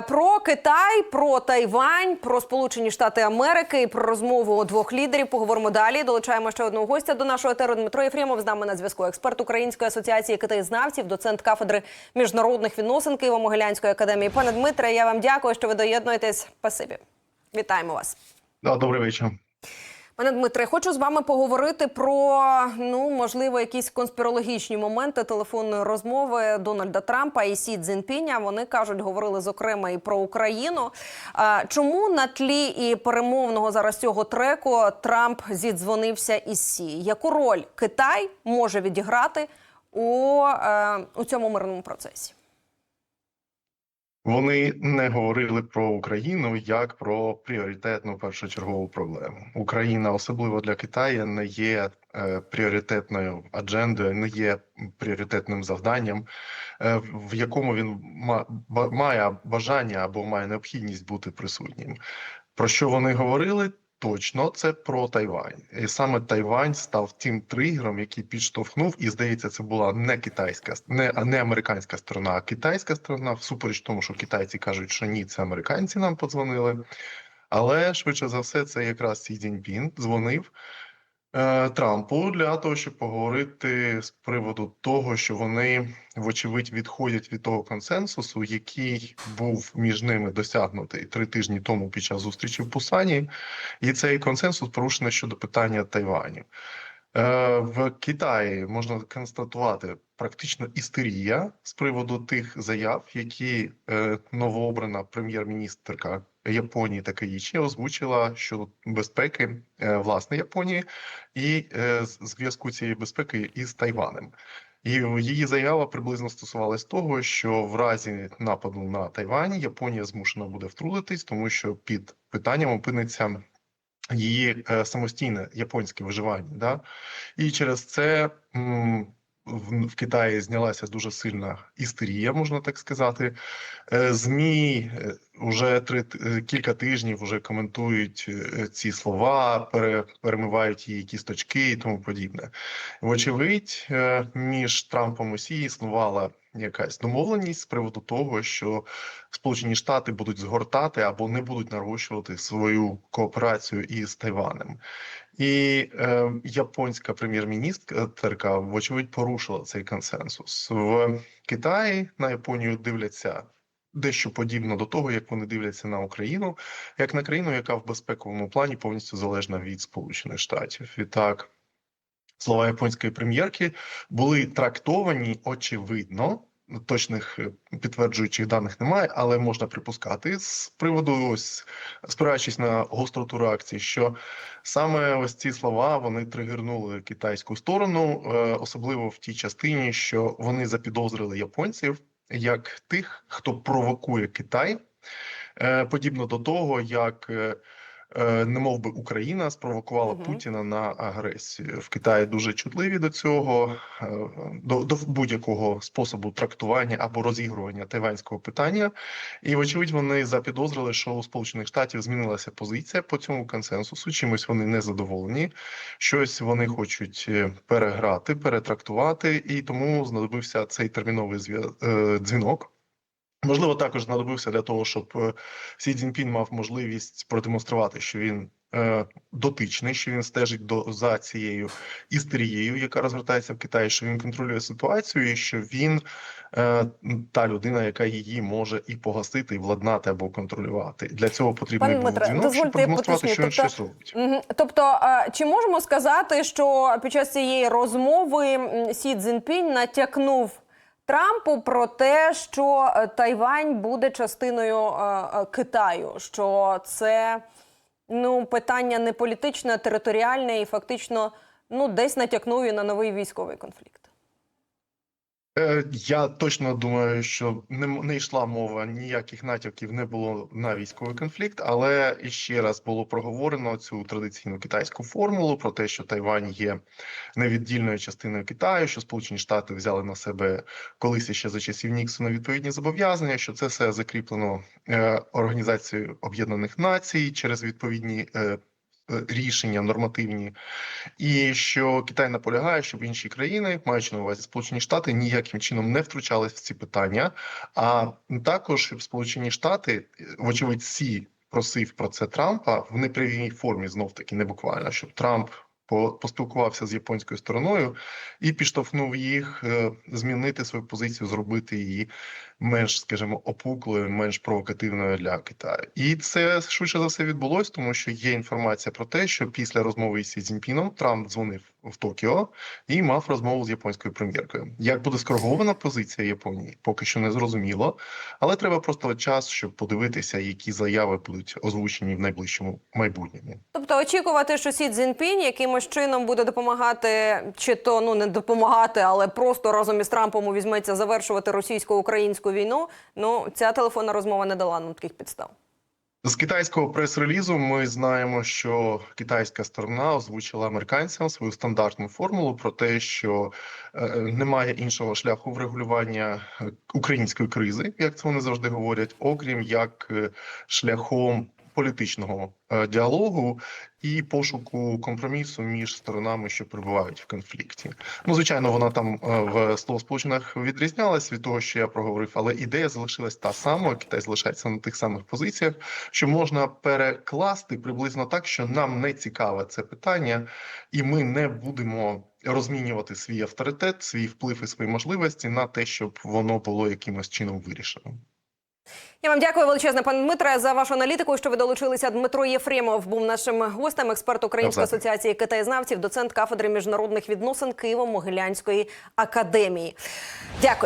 Про Китай, про Тайвань, про Сполучені Штати Америки і про розмову двох лідерів. Поговоримо далі. Долучаємо ще одного гостя до нашого етеру. Дмитро Єфремов з нами на зв'язку. Експерт Української асоціації китаєзнавців, доцент кафедри міжнародних відносин Києво-Могилянської академії. Пане Дмитре, я вам дякую, що ви доєднуєтесь. Спасибі. Вітаємо вас. Добрий вечір. Пане Дмитре, хочу з вами поговорити про ну можливо якісь конспірологічні моменти телефонної розмови Дональда Трампа і Сі Цзіньпіня. Вони кажуть, говорили зокрема і про Україну. Чому на тлі і перемовного зараз цього треку Трамп зідзвонився із Сі? Яку роль Китай може відіграти у, е, у цьому мирному процесі? Вони не говорили про Україну як про пріоритетну першочергову проблему. Україна, особливо для Китаю, не є е, пріоритетною аджендою, не є пріоритетним завданням, е, в якому він має бажання або має необхідність бути присутнім. Про що вони говорили? Точно, це про Тайвань, і саме Тайвань став тим тригером, який підштовхнув, і здається, це була не китайська, не, не американська сторона, а китайська сторона, всупереч тому, що китайці кажуть, що ні, це американці нам подзвонили. Але швидше за все, це якраз Сі Цзіньпін дзвонив Трампу для того, щоб поговорити з приводу того, що вони, вочевидь, відходять від того консенсусу, який був між ними досягнутий три тижні тому під час зустрічі в Пусані, і цей консенсус порушено щодо питання Тайваню. Е, В Китаї можна констатувати практично істерія з приводу тих заяв, які е, новообрана прем'єр-міністрка Японії Такаїчі озвучила щодо безпеки е, власне Японії і е, зв'язку цієї безпеки із Тайванем. І її заява приблизно стосувалась того, що в разі нападу на Тайвань Японія змушена буде втрутитись, тому що під питанням опиниться її е, самостійне японське виживання. Да? І через це в, в Китаї знялася дуже сильна істерія, можна так сказати. Е, ЗМІ е, вже три е, кілька тижнів вже коментують е, ці слова, пере, перемивають її кісточки і тому подібне. Вочевидь, е, між Трампом і Сі існувала якась домовленість з приводу того, що Сполучені Штати будуть згортати або не будуть нарощувати свою кооперацію із Тайванем. І е, японська прем'єр-міністрка, вочевидь, порушила цей консенсус. В Китаї на Японію дивляться дещо подібно до того, як вони дивляться на Україну, як на країну, яка в безпековому плані повністю залежна від Сполучених Штатів. Відтак, слова японської прем'єрки були трактовані очевидно. Точних е, підтверджуючих даних немає, але можна припускати з приводу, ось спираючись на гостроту реакції, що саме ось ці слова вони тригернули китайську сторону, е, особливо в тій частині, що вони запідозрили японців як тих, хто провокує Китай, е, подібно до того, як не мов би Україна спровокувала Мгм. Путіна на агресію в Китаї. Дуже чутливі до цього, е, до, до будь-якого способу трактування або розігрування тайванського питання. І вочевидь, вони запідозрили, що у Сполучених Штатів змінилася позиція по цьому консенсусу. Чимось вони не задоволені, щось вони хочуть е, переграти, перетрактувати, і тому знадобився цей терміновий е, дзвінок. Можливо, також знадобився для того, щоб е, Сі Цзіньпін мав можливість продемонструвати, що він е, дотичний, що він стежить до за цією істерією, яка розгортається в Китаї, що він контролює ситуацію, і що він е, та людина, яка її може і погасити, і владнати або контролювати. Для цього потрібний Пане Дмитре, дзвінок, дозвольте, щоб продемонструвати, що він поточню. щось робить. Тобто, чи можемо сказати, що під час цієї розмови Сі Цзіньпінь натякнув Трампу про те, що е, Тайвань буде частиною е, е, Китаю, що це ну питання не політичне, а територіальне і фактично ну десь натякнув і на новий військовий конфлікт. Е, Я точно думаю, що не, не йшла мова ніяких натяків не було на військовий конфлікт, але іще раз було проговорено цю традиційну китайську формулу про те, що Тайвань є невіддільною частиною Китаю, що Сполучені Штати взяли на себе колись ще за часів Ніксона відповідні зобов'язання, що це все закріплено е, Організацією Об'єднаних Націй через відповідні. Е, рішення нормативні, і що Китай наполягає, щоб інші країни, маючи на увазі Сполучені Штати, ніяким чином не втручались в ці питання, а також щоб Сполучені Штати, е, вочевидь, всі просив про це Трампа в непрямій формі, знов таки не буквально, щоб Трамп по- поспілкувався з японською стороною і підштовхнув їх е, змінити свою позицію, зробити її менш, скажімо, опуклою, менш провокативною для Китаю. І це швидше за все відбулось, тому що є інформація про те, що після розмови Сі Цзіньпіном Трамп дзвонив в Токіо і мав розмову з японською прем'єркою. Як буде скоригована позиція Японії, поки що не зрозуміло, але треба просто час, щоб подивитися, які заяви будуть озвучені в найближчому майбутньому. Тобто очікувати, що Сі Цзіньпінь якимось чином буде допомагати, чи то ну не допомагати, але просто разом із Трампом візьметься завершувати російсько-українську війну. Ну ця телефонна розмова не дала нам таких підстав. З китайського прес-релізу ми знаємо, що китайська сторона озвучила американцям свою стандартну формулу про те, що е, немає іншого шляху врегулювання е, української кризи, як це вони завжди говорять, окрім як е, шляхом політичного е, діалогу і пошуку компромісу між сторонами, що перебувають в конфлікті. Ну, звичайно, вона там е, в словосполученнях відрізнялась від того, що я проговорив, але ідея залишилась та сама. Китай залишається на тих самих позиціях, що можна перекласти приблизно так, що нам не цікаве це питання, і ми не будемо розмінювати свій авторитет, свій вплив і свої можливості на те, щоб воно було якимось чином вирішено. Я вам дякую величезне, пане Дмитре, за вашу аналітику. Що ви долучилися. Дмитро Єфремов був нашим гостем, експерт Української асоціації китаєзнавців, доцент кафедри міжнародних відносин Києво-Могилянської академії. Дякую.